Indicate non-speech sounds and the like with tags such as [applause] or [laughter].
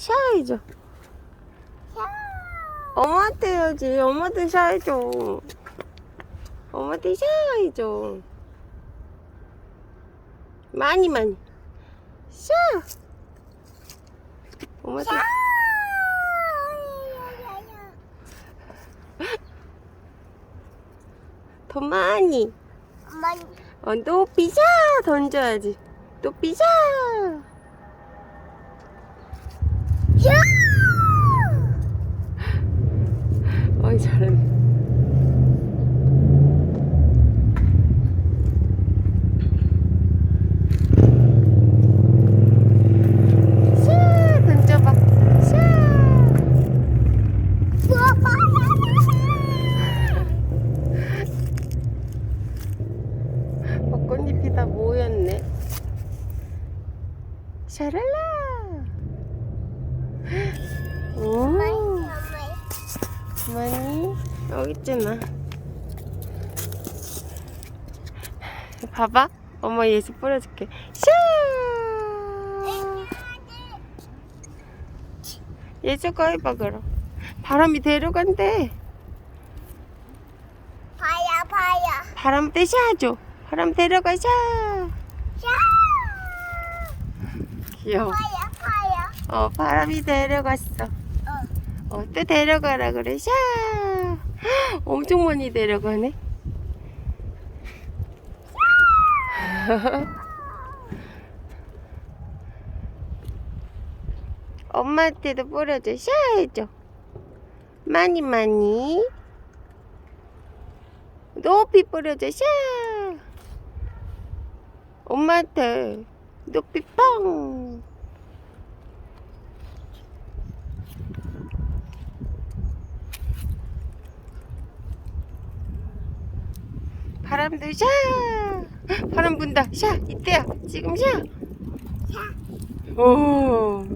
샤워해줘. 엄마한테 해야지. 엄마한테 샤워해줘. 엄마한테 샤워해줘. 많이 많이. 샤. 엄마한테. 더 많이. 엄마 어, 높이 샤 던져야지. 높이 샤. 샤. 벚꽃잎이 다 모였네. 샤랄라. 오. 많이 여기 있잖아. 봐봐. 엄마 예수 뿌려줄게. 샤. 예수가 해봐 그럼. 바람이 데려간대. 파야 파야 바람 대샤줘. 바람 데려가 샤. 샤 귀여워. 파야 파야 어 바람이 데려갔어. 어 어, 또 데려가라 그래. 샤. 헉, 엄청 많이 데려가네. [laughs] 엄마한테도 뿌려줘. 샤 해줘. 많이 많이. 높이 뿌려줘. 샤. 엄마한테 높이 뻥. 바람도 샤! 바람 분다. 샤! 이때야. 지금 샤! 오.